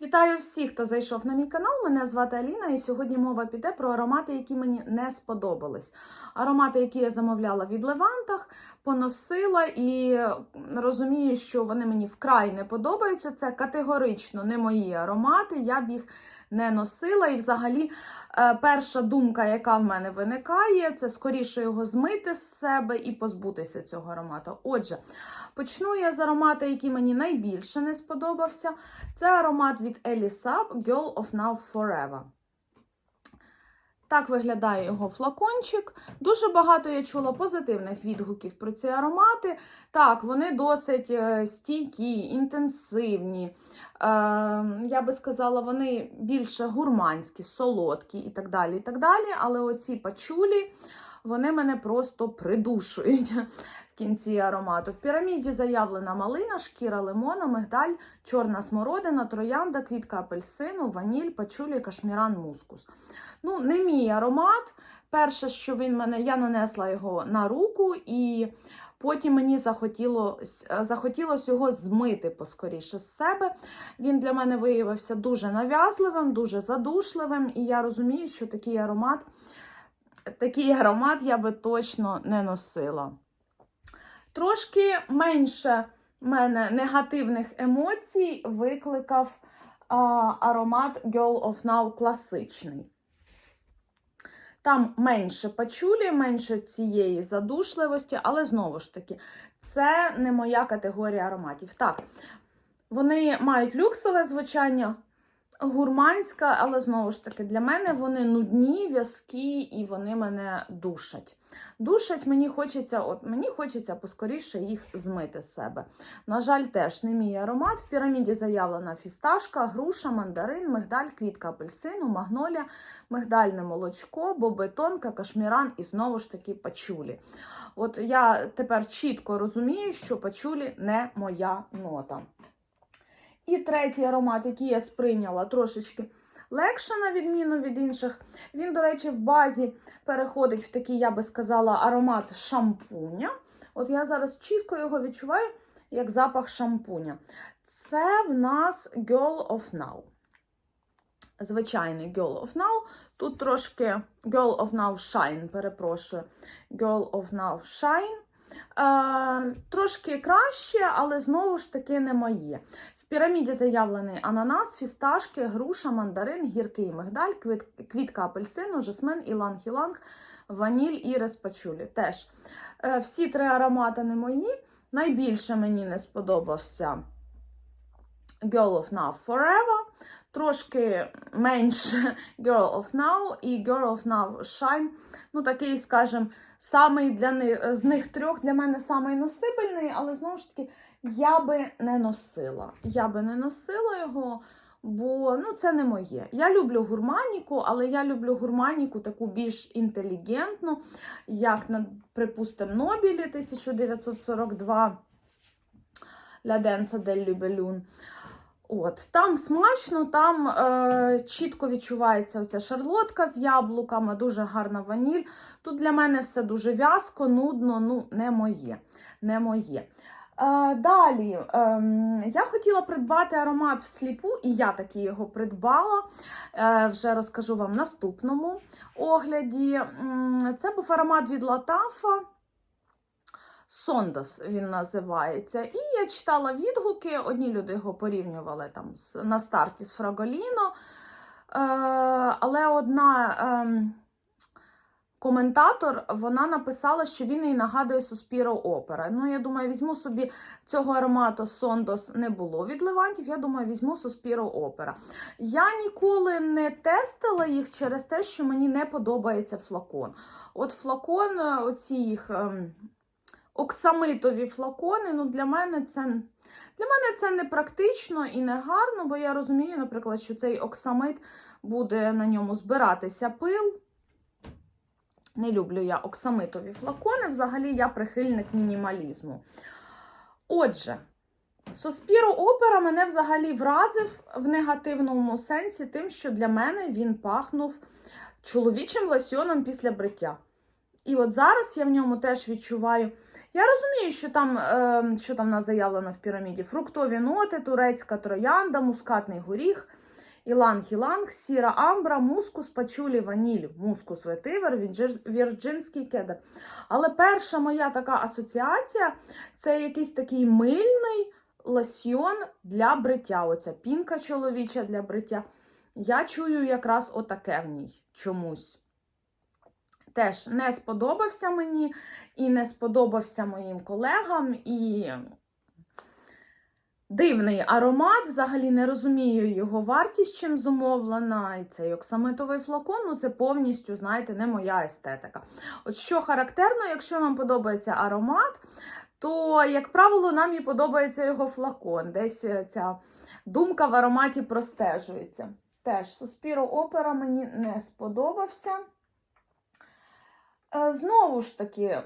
Вітаю всіх, хто зайшов на мій канал. Мене звати Аліна, і сьогодні мова піде про аромати, які мені не сподобались. Аромати, які я замовляла від Левантах, поносила і розумію, що вони мені вкрай не подобаються. Це категорично не мої аромати. Я б їх не носила. І, взагалі, е, перша думка, яка в мене виникає, це скоріше його змити з себе і позбутися цього аромату. Отже, почну я з аромата, який мені найбільше не сподобався. Це аромат від Елісап Girl of Now Forever. Так виглядає його флакончик. Дуже багато я чула позитивних відгуків про ці аромати. Так, вони досить е, стійкі, інтенсивні. Е, я би сказала, вони більше гурманські, солодкі і так далі. і так далі. Але оці пачулі, вони мене просто придушують в кінці аромату. В піраміді заявлена малина, шкіра лимона, мигдаль, чорна смородина, троянда, квітка апельсину, ваніль, пачулі, кашміран, мускус. Ну, не мій аромат. Перше, що він мене, я нанесла його на руку, і потім мені захотілось, захотілося його змити поскоріше з себе. Він для мене виявився дуже нав'язливим, дуже задушливим, і я розумію, що такий аромат, такий аромат я би точно не носила. Трошки менше мене негативних емоцій викликав а, аромат Girl of Now класичний. Там менше пачулі, менше цієї задушливості, але знову ж таки, це не моя категорія ароматів. Так, вони мають люксове звучання, гурманське, але знову ж таки, для мене вони нудні, в'язкі і вони мене душать. Душать, мені хочеться, от мені хочеться поскоріше їх змити з себе. На жаль, теж не мій аромат. В піраміді заявлена фісташка, груша, мандарин, мигдаль, квітка апельсину, магнолія, мигдальне молочко, бобетонка, кашміран і знову ж таки пачулі. От я тепер чітко розумію, що пачулі не моя нота. І третій аромат, який я сприйняла трошечки легше, на відміну від інших. Він, до речі, в базі переходить в такий, я би сказала, аромат шампуня. От я зараз чітко його відчуваю, як запах шампуня. Це в нас Girl of Now. Звичайний Girl of Now. Тут трошки Girl of Now Shine, перепрошую. Girl of Now Shine. Е, трошки краще, але знову ж таки не моє. В піраміді заявлений ананас, фісташки, груша, мандарин, гіркий мигдаль, квіт, квітка апельсину, жасмин, іланг-іланг, ваніль і респачулі. Теж е, всі три аромати не мої. Найбільше мені не сподобався Girl of Now Forever. Трошки менше Girl of Now і Girl of Now Shine. Ну, такий, скажімо, самий для них, з них трьох для мене самий носибельний, але знову ж таки, я би не носила. Я би не носила його, бо ну, це не моє. Я люблю гурманіку, але я люблю гурманіку таку більш інтелігентну, як, припустимо, Нобілі 1942 La Densa del Libellun. От, Там смачно, там е, чітко відчувається оця шарлотка з яблуками, дуже гарна ваніль. Тут для мене все дуже в'язко, нудно, ну, не моє. не моє. Е, далі, е, я хотіла придбати аромат всліпу, і я таки його придбала. Е, вже розкажу вам в наступному огляді. Це був аромат від Латафа. Сондос він називається. І я читала відгуки. Одні люди його порівнювали там на старті з Фраголіно. Е, але одна е, коментатор вона написала, що він їй нагадує Суспіро Опера. Ну, я думаю, візьму собі цього аромату Сондос не було від Левантів. Я думаю, візьму Суспіро Опера. Я ніколи не тестила їх через те, що мені не подобається флакон. От флакон, оці їх. Е, оксамитові флакони, ну для мене це для мене це не практично і не гарно, бо я розумію, наприклад, що цей оксамит буде на ньому збиратися пил. Не люблю я оксамитові флакони, взагалі я прихильник мінімалізму. Отже, Соспіро Опера мене взагалі вразив в негативному сенсі, тим, що для мене він пахнув чоловічим лосьоном після бриття. І от зараз я в ньому теж відчуваю Я розумію, що там, е, що там нас заявлено в піраміді: фруктові ноти, турецька троянда, мускатний горіх, іланг-іланг, сіра амбра, мускус, пачулі, ваніль, мускус ветивер, вірджинський кедр. Але перша моя така асоціація це якийсь такий мильний лосьйон для бриття. Оця пінка чоловіча для бриття. Я чую якраз отаке в ній чомусь. Теж не сподобався мені і не сподобався моїм колегам. І дивний аромат, взагалі не розумію його вартість, чим зумовлена. І цей оксамитовий флакон, ну це повністю, знаєте, не моя естетика. От що характерно, якщо вам подобається аромат, то, як правило, нам і подобається його флакон. Десь е, ця думка в ароматі простежується. Теж Суспіро Опера мені не сподобався. Е, Знову ж таки,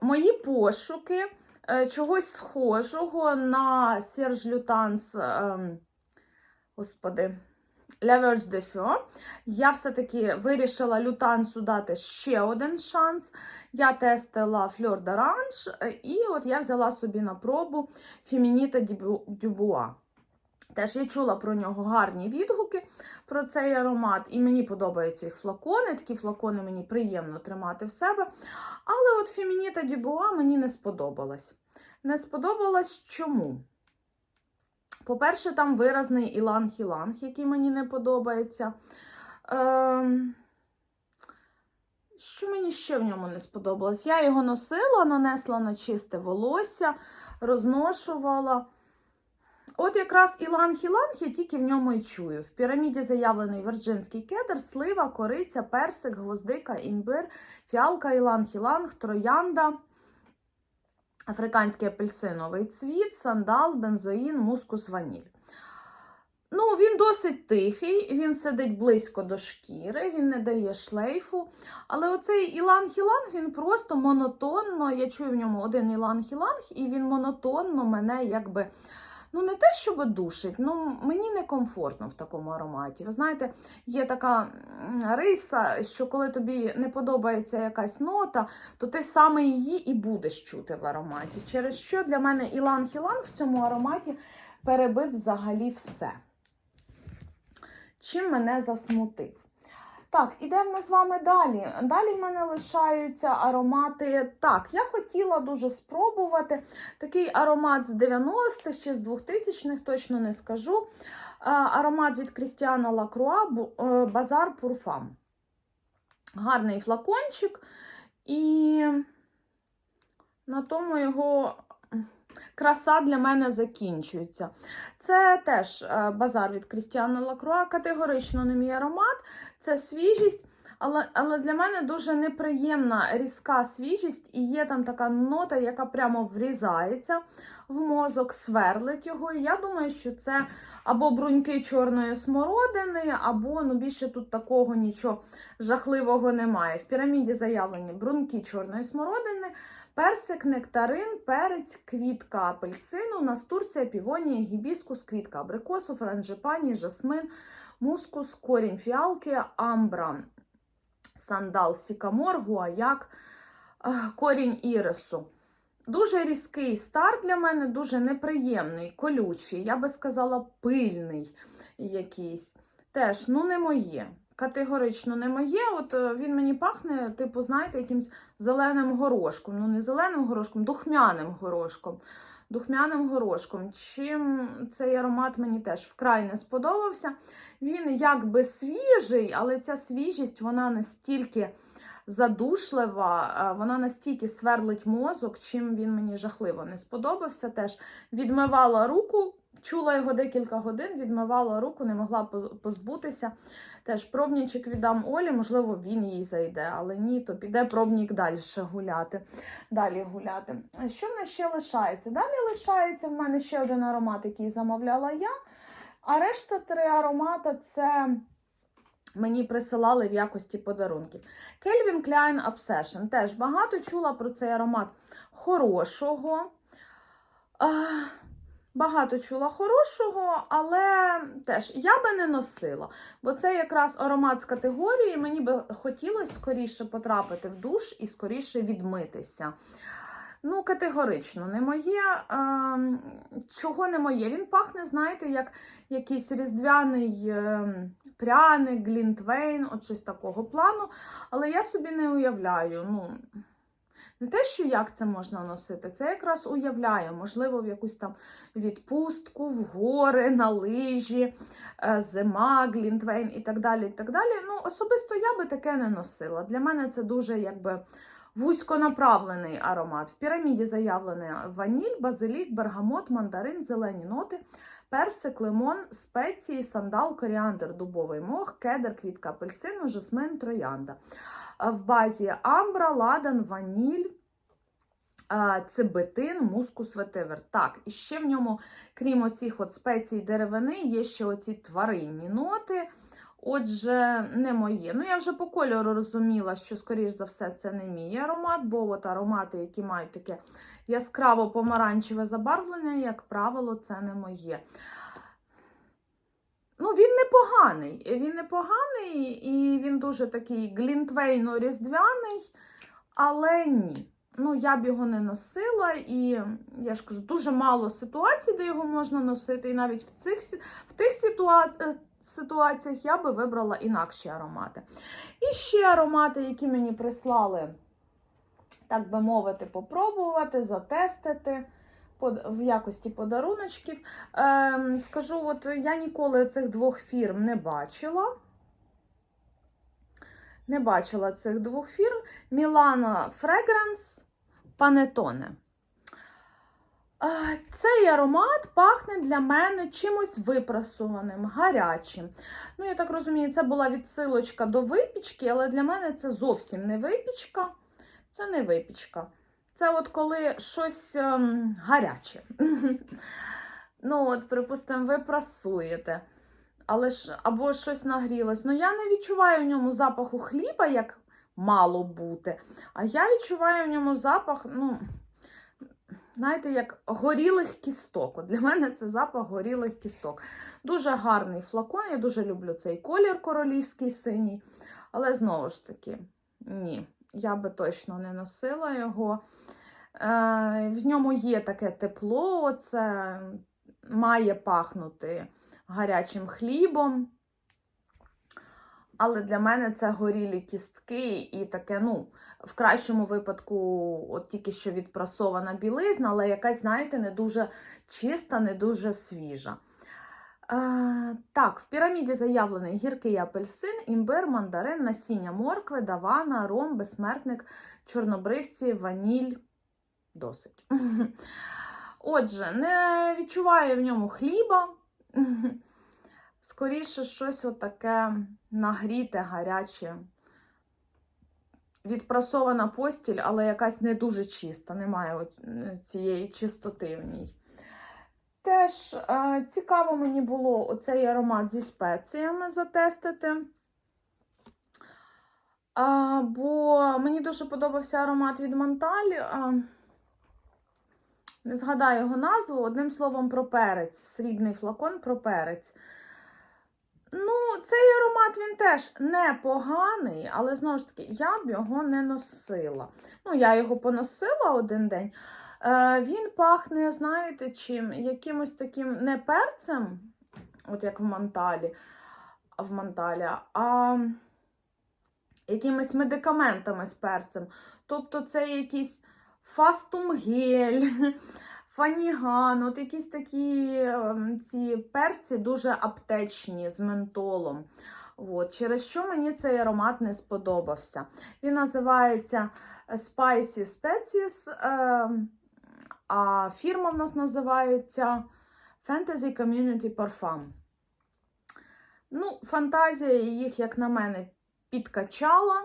мої пошуки чогось схожого на Серж Лютанс, ем, господи, La Verge de Я все-таки вирішила Лютансу дати ще один шанс. Я тестила Fleur d'Orange, е, і от я взяла собі на пробу Фемініта Дюбуа. Теж я чула про нього гарні відгуки про цей аромат, і мені подобаються їх флакони. Такі флакони мені приємно тримати в себе. Але от Фемініта Дюбуа мені не сподобалась. Не сподобалась чому? По-перше, там виразний іланг-іланг, який мені не подобається. Ем... Що мені ще в ньому не сподобалось? Я його носила, нанесла на чисте волосся, розношувала. От якраз іланг-іланг я тільки в ньому і чую. В піраміді заявлений вірджинський кедр, слива, кориця, персик, гвоздика, імбир, фіалка, іланг-іланг, троянда, африканський апельсиновий цвіт, сандал, бензоїн, мускус, ваніль. Ну, він досить тихий, він сидить близько до шкіри, він не дає шлейфу. Але оцей іланг-іланг, він просто монотонно, я чую в ньому один іланг-іланг, і він монотонно мене якби. Ну, не те, щоб душить, ну мені некомфортно в такому ароматі. Ви знаєте, є така риса, що коли тобі не подобається якась нота, то ти саме її і будеш чути в ароматі. Через що для мене іланг-іланг в цьому ароматі перебив взагалі все. Чим мене засмутив? Так, ідемо з вами далі. Далі в мене лишаються аромати. Так, я хотіла дуже спробувати такий аромат з 90-х чи з 2000-х, точно не скажу. Аромат від Крістіана Лакруа Базар Пурфам. Гарний флакончик, і на тому його краса для мене закінчується. Це теж е, базар від Крістіана Лакруа, категорично не мій аромат, це свіжість. Але, але для мене дуже неприємна різка свіжість, і є там така нота, яка прямо врізається в мозок, сверлить його. І я думаю, що це або бруньки чорної смородини, або ну, більше тут такого нічого жахливого немає. В піраміді заявлені бруньки чорної смородини, персик, нектарин, перець, квітка апельсину, настурція, півонія, гібіскус, квітка абрикосу, франжипані, жасмин, мускус, корінь фіалки, амбра, сандал, сікамор, гуаяк, е, корінь ірису. Дуже різкий старт для мене, дуже неприємний, колючий, я би сказала, пильний якийсь. Теж, ну, не моє. Категорично не моє. От е, він мені пахне, типу, знаєте, якимсь зеленим горошком. Ну, не зеленим горошком, духмяним горошком. Духмяним горошком. Чим цей аромат мені теж вкрай не сподобався. Він якби свіжий, але ця свіжість, вона настільки задушлива, е, вона настільки сверлить мозок, чим він мені жахливо не сподобався. Теж відмивала руку, чула його декілька годин, відмивала руку, не могла позбутися. Теж пробничок віддам Олі, можливо, він їй зайде, але ні, то піде пробник далі гуляти. Далі гуляти. Що в нас ще лишається? Далі лишається в мене ще один аромат, який замовляла я. А решта три аромата це мені присилали в якості подарунків. Calvin Klein Obsession. Теж багато чула про цей аромат хорошого. Багато чула хорошого, але теж я би не носила. Бо це якраз аромат з категорії. Мені би хотілося скоріше потрапити в душ і скоріше відмитися. Ну, категорично, не моє. Ем, чого не моє? Він пахне, знаєте, як якийсь різдвяний ем, пряник, глінтвейн, от щось такого плану. Але я собі не уявляю. ну... Не те, що як це можна носити, це якраз уявляю, можливо, в якусь там відпустку, в гори, на лижі, е, зима, глінтвейн і так далі. і так далі. Ну, Особисто я би таке не носила. Для мене це дуже якби вузьконаправлений аромат. В піраміді заявлений ваніль, базилік, бергамот, мандарин, зелені ноти, персик, лимон, спеції, сандал, коріандр, дубовий мох, кедр, квітка апельсину, жасмин, троянда. В базі амбра, ладан, ваніль, цибетин, мускус, ветивер. Так, і ще в ньому, крім оцих от спецій деревини, є ще оці тваринні ноти. Отже, не моє. Ну, я вже по кольору розуміла, що, скоріш за все, це не мій аромат, бо от аромати, які мають таке яскраво помаранчеве забарвлення, як правило, це не моє. Ну, він непоганий. Він непоганий і він дуже такий глінтвейно-різдвяний, але ні. Ну, я б його не носила, і я ж кажу, дуже мало ситуацій, де його можна носити. І навіть в цих в тих ситуа... е, ситуаціях я би вибрала інакші аромати. І ще аромати, які мені прислали, так би мовити, попробувати, затестити в якості подаруночків. Ем, скажу, от я ніколи цих двох фірм не бачила. Не бачила цих двох фірм. Milano Fragrance Panettone. Цей аромат пахне для мене чимось випрасованим, гарячим. Ну, я так розумію, це була відсилочка до випічки, але для мене це зовсім не випічка. Це не випічка. Це от коли щось ем, гаряче. Ну, от, припустимо, ви прасуєте, але ж або щось нагрілось. Ну, я не відчуваю в ньому запаху хліба, як мало бути. А я відчуваю в ньому запах, ну, знаєте, як горілих кісток. От для мене це запах горілих кісток. Дуже гарний флакон. Я дуже люблю цей колір королівський синій. Але знову ж таки, ні, я би точно не носила його. Е, В ньому є таке тепло, це має пахнути гарячим хлібом. Але для мене це горілі кістки і таке, ну, в кращому випадку, от тільки що відпрасована білизна, але якась, знаєте, не дуже чиста, не дуже свіжа. Е, так, в піраміді заявлений гіркий апельсин, імбир, мандарин, насіння моркви, давана, ром, безсмертник, чорнобривці, ваніль. Досить. Отже, не відчуваю в ньому хліба. Скоріше, щось отаке нагріте, гаряче. Відпрасована постіль, але якась не дуже чиста, немає цієї чистоти в ній. Теж е, цікаво мені було оцей аромат зі спеціями затестити. А, бо мені дуже подобався аромат від Монталь. А, не згадаю його назву, одним словом, про перець. Срібний флакон про перець. Ну, цей аромат він теж непоганий, але знову ж таки, я б його не носила. Ну, я його поносила один день. Е, Він пахне, знаєте, чим? Якимось таким не перцем, от як в Монталі, в Монталі, а якимись медикаментами з перцем. Тобто це якийсь фастумгель, фаніган, от якісь такі ем, ці перці дуже аптечні з ментолом. От. Через що мені цей аромат не сподобався. Він називається Spicy Species, ем, а фірма в нас називається Fantasy Community Parfum. Ну, Фантазія їх, як на мене, підкачала.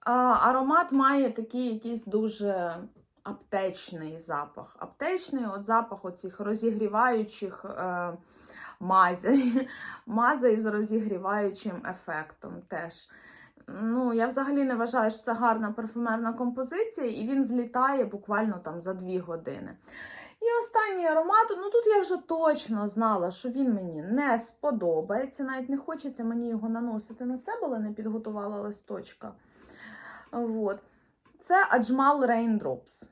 А, аромат має такий якийсь дуже аптечний запах. Аптечний от запах оцих розігріваючих е, мазей. Мазей з розігріваючим ефектом теж. Ну, Я взагалі не вважаю, що це гарна парфюмерна композиція, і він злітає буквально там за 2 години. І останній аромат, ну тут я вже точно знала, що він мені не сподобається. Навіть не хочеться мені його наносити на себе, але не підготувала листочка. От. Це Ajmal Raindrops.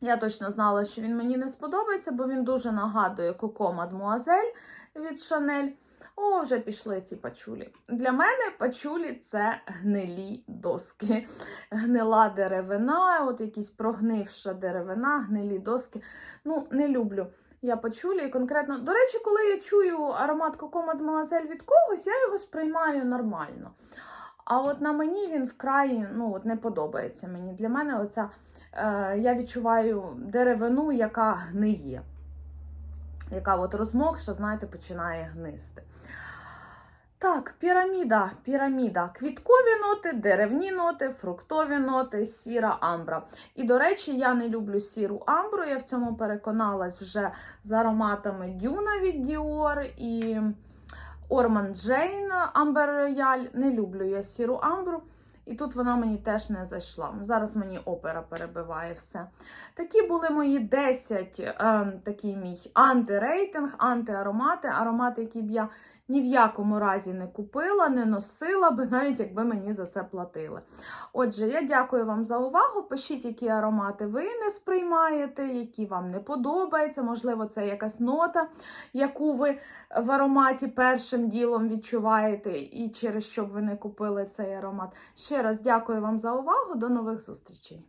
Я точно знала, що він мені не сподобається, бо він дуже нагадує Coco Mademoiselle від Chanel. О, вже пішли ці пачулі. Для мене пачулі це гнилі доски. Гнила деревина, от якісь прогнивша деревина, гнилі доски. Ну, не люблю я пачулі. І конкретно, до речі, коли я чую аромат Mademoiselle від когось, я його сприймаю нормально. А от на мені він вкрай ну, от не подобається мені. Для мене оця, е, я відчуваю деревину, яка гниє. Яка от розмокша, знаєте, починає гнисти. Так, піраміда, піраміда. Квіткові ноти, деревні ноти, фруктові ноти, сіра амбра. І, до речі, я не люблю сіру амбру. Я в цьому переконалась вже з ароматами Дюна від Dior і Орман Джейн Амбер Рояль. Не люблю я сіру амбру. І тут вона мені теж не зайшла. Зараз мені опера перебиває все. Такі були мої 10, е, такий мій антирейтинг, антиаромати, аромати, які б я ні в якому разі не купила, не носила би, навіть якби мені за це платили. Отже, я дякую вам за увагу. Пишіть, які аромати ви не сприймаєте, які вам не подобаються. Можливо, це якась нота, яку ви в ароматі першим ділом відчуваєте, і через що б ви не купили цей аромат. Ще раз дякую вам за увагу. До нових зустрічей!